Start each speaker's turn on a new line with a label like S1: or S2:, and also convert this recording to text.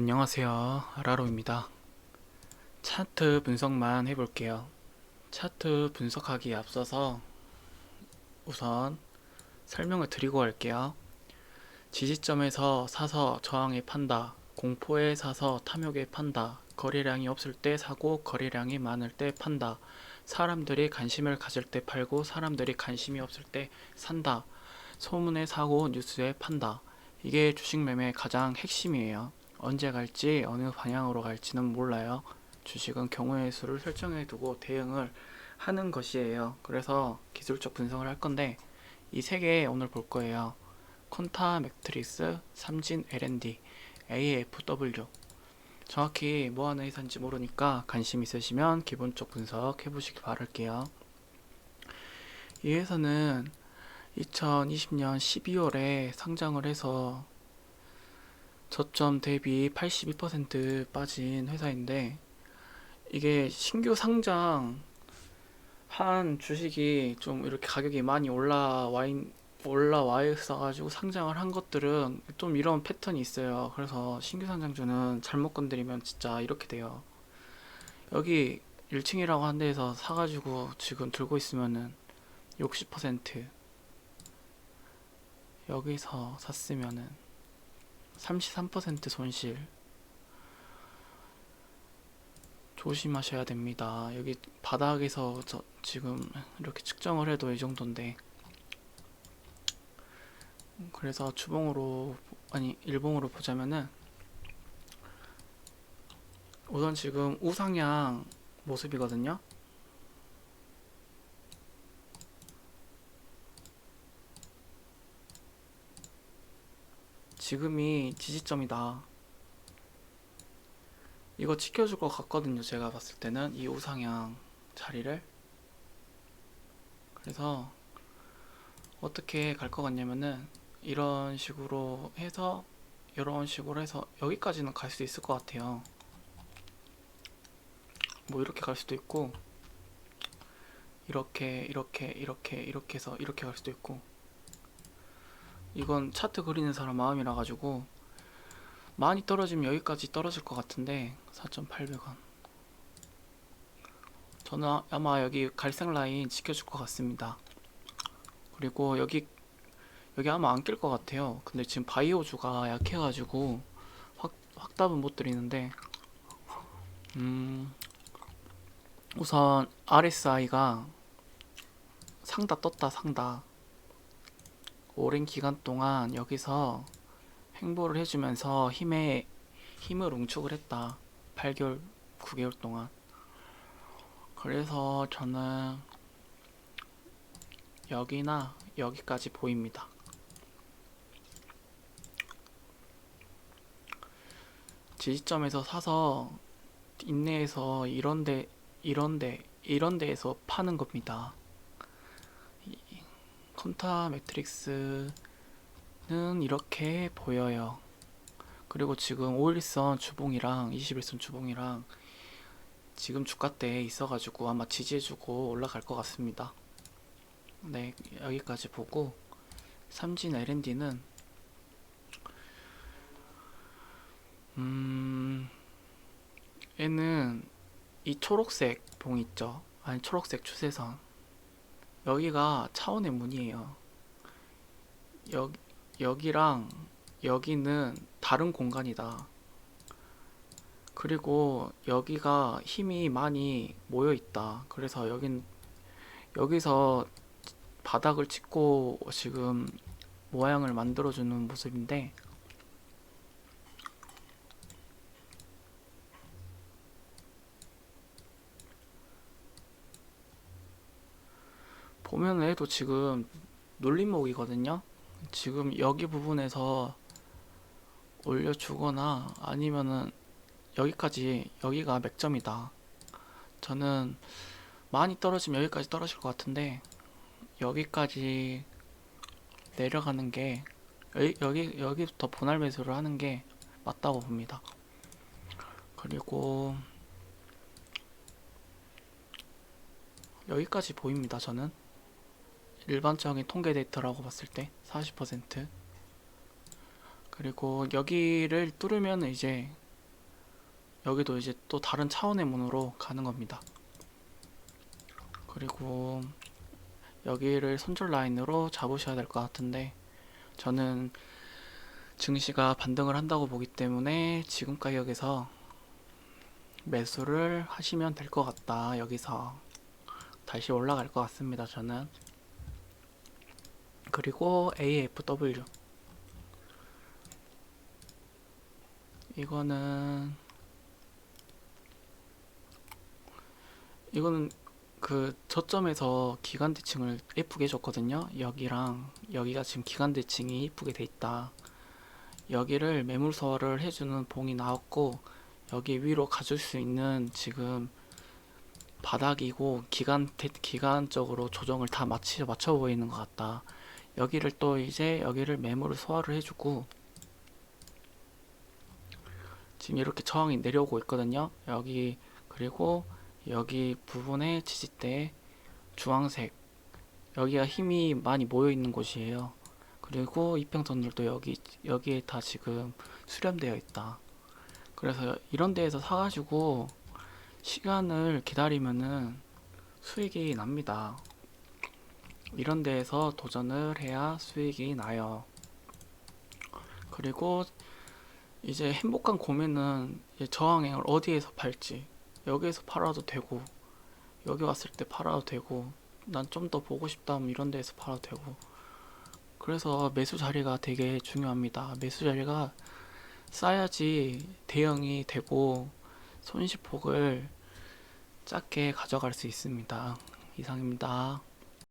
S1: 안녕하세요. 아라로입니다. 차트 분석만 해볼게요. 차트 분석하기에 앞서서 우선 설명을 드리고 할게요. 지지점에서 사서 저항에 판다. 공포에 사서 탐욕에 판다. 거래량이 없을 때 사고 거래량이 많을 때 판다. 사람들이 관심을 가질 때 팔고 사람들이 관심이 없을 때 산다. 소문에 사고 뉴스에 판다. 이게 주식 매매의 가장 핵심이에요. 언제 갈지 어느 방향으로 갈지는 몰라요. 주식은 경우의 수를 설정해 두고 대응을 하는 것이에요. 그래서 기술적 분석을 할 건데 이 세 개 오늘 볼 거예요. 콘타 매트릭스, 삼진 L&D, AFW. 정확히 뭐 하는 회사인지 모르니까 관심 있으시면 기본적 분석 해보시기 바랄게요. 이 회사는 2020년 12월에 상장을 해서 저점 대비 82% 빠진 회사인데 이게 신규 상장 한 주식이 좀 이렇게 가격이 많이 올라와 있, 올라와 있어가지고 상장을 한 것들은 좀 이런 패턴이 있어요. 그래서 신규 상장주는 잘못 건드리면 진짜 이렇게 돼요. 여기 1층이라고 한 데에서 사가지고 지금 들고 있으면은 60% 여기서 샀으면은 33% 손실 조심하셔야 됩니다. 여기 바닥에서 저 지금 이렇게 측정을 해도 이 정도인데 그래서 주봉으로 아니 일봉으로 보자면은 우선 지금 우상향 모습이거든요. 지금이 지지점이다. 이거 지켜줄 것 같거든요. 제가 봤을 때는 이 우상향 자리를. 그래서 어떻게 갈 것 같냐면은 이런 식으로 해서 이런 식으로 해서 여기까지는 갈 수 있을 것 같아요. 뭐 이렇게 갈 수도 있고 이렇게 이렇게 이렇게 이렇게 해서 이렇게 갈 수도 있고 이건 차트 그리는 사람 마음이라 가지고 많이 떨어지면 여기까지 떨어질 것 같은데 4,800원. 저는 아- 아마 여기 갈색 라인 지켜줄 것 같습니다. 그리고 여기 여기 아마 안 낄 것 같아요. 근데 지금 바이오주가 약해가지고 확, 확답은 못 드리는데 음 우선 RSI가 상다 떴다 상다 오랜 기간 동안 여기서 행보를 해주면서 힘에 힘을 응축을 했다. 8개월, 9개월 동안. 그래서 저는 여기나 여기까지 보입니다. 지지점에서 사서 인내해서 이런데 이런데 이런 데에서 파는 겁니다. 콘타 매트릭스는 이렇게 보여요. 그리고 지금 5일선 주봉이랑 21선 주봉이랑 지금 주가대에 있어가지고 아마 지지해주고 올라갈 것 같습니다. 네, 여기까지 보고 삼진 L&D는 음, 얘는 이 초록색 봉 있죠? 아니 초록색 추세선 여기가 차원의 문이에요. 여, 여기랑 여기는 다른 공간이다. 그리고 여기가 힘이 많이 모여 있다. 그래서 여긴 여기서 바닥을 찍고 지금 모양을 만들어주는 모습인데 보면 해도 지금 눌림목이거든요. 지금 여기 부분에서 올려주거나 아니면은 여기까지 여기가 맥점이다. 저는 많이 떨어지면 여기까지 떨어질 것 같은데 여기까지 내려가는 게 여기 여기 여기부터 분할 매수를 하는 게 맞다고 봅니다. 그리고 여기까지 보입니다. 저는. 일반적인 통계 데이터라고 봤을 때 40% 그리고 여기를 뚫으면 이제 여기도 이제 또 다른 차원의 문으로 가는 겁니다. 그리고 여기를 손절 라인으로 잡으셔야 될 것 같은데 저는 증시가 반등을 한다고 보기 때문에 지금 가격에서 매수를 하시면 될 것 같다. 여기서 다시 올라갈 것 같습니다. 저는 그리고 AFW 이거는 이거는 그 저점에서 기간 대칭을 예쁘게 해줬거든요. 여기랑 여기가 지금 기간 대칭이 예쁘게 돼 있다. 여기를 매물서를 해주는 봉이 나왔고 여기 위로 가줄 수 있는 지금 바닥이고 기간 대, 기간적으로 조정을 다 맞춰 맞춰 보이는 것 같다. 여기를 또 이제 여기를 매물을 소화를 해주고 지금 이렇게 저항이 내려오고 있거든요. 여기 그리고 여기 부분에 지지대 주황색 여기가 힘이 많이 모여 있는 곳이에요. 그리고 이평선들도 여기 여기에 다 지금 수렴되어 있다. 그래서 이런 데에서 사가지고 시간을 기다리면은 수익이 납니다. 이런 데에서 도전을 해야 수익이 나요. 그리고 이제 행복한 고민은 저항행을 어디에서 팔지 여기에서 팔아도 되고 여기 왔을 때 팔아도 되고 난 좀 더 보고 싶다 하면 이런 데에서 팔아도 되고 그래서 매수 자리가 되게 중요합니다. 매수 자리가 쌓야지 대형이 되고 손실폭을 작게 가져갈 수 있습니다. 이상입니다.